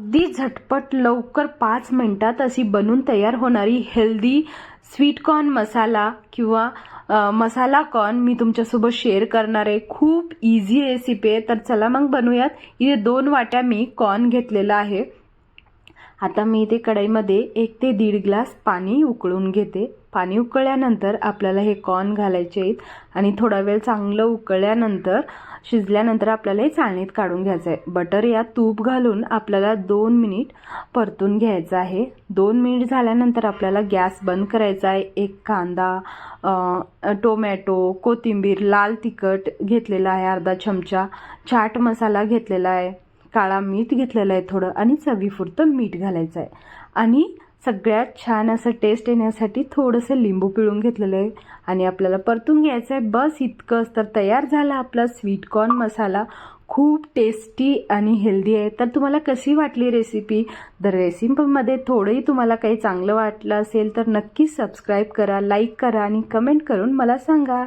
अगदी झटपट लवकर पाच मिनटात अशी बनून तयार होणारी हेल्दी स्वीट कॉर्न मसाला किंवा मसाला कॉर्न मी तुमच्यासोबत शेअर करणार आहे. खूप इझी रेसिपी आहे. तर चला मग बनवूयात इथे दोन वाट्या मी कॉर्न घेतलेला आहे. आता मी इथे कढईमध्ये एक ते दीड ग्लास पाणी उकळून घेते. पाणी उकळल्यानंतर आपल्याला हे कॉर्न घालायचे आहेत आणि थोडा वेळ चांगलं उकळल्यानंतर शिजल्यानंतर आपल्याला हे चाळणीत काढून घ्यायचं आहे बटर या तूप घालून आपल्याला दोन मिनिट परतून घ्यायचं आहे. दोन मिनिट झाल्यानंतर आपल्याला गॅस बंद करायचा आहे. एक कांदा टोमॅटो कोथिंबीर लाल तिखट घेतलेला आहे अर्धा चमचा. चाट मसाला घेतलेला आहे. काळा मीठ घेतलेलं आहे थोडं आणि चवीपुरतं मीठ घालायचं आहे आणि सगळ्यात छान असं टेस्ट येण्यासाठी थोडंसं लिंबू पिळून घेतलेलं आहे. आणि आपल्याला परतून घ्यायचं आहे बस इतकंच. तर तयार झाला आपला स्वीट कॉर्न मसाला. खूप टेस्टी आणि हेल्दी आहे. तर तुम्हाला कशी वाटली रेसिपी जर रेसिपीमध्ये थोडंही तुम्हाला काही चांगलं वाटलं असेल तर नक्कीच सबस्क्राईब करा लाईक करा आणि कमेंट करून मला सांगा.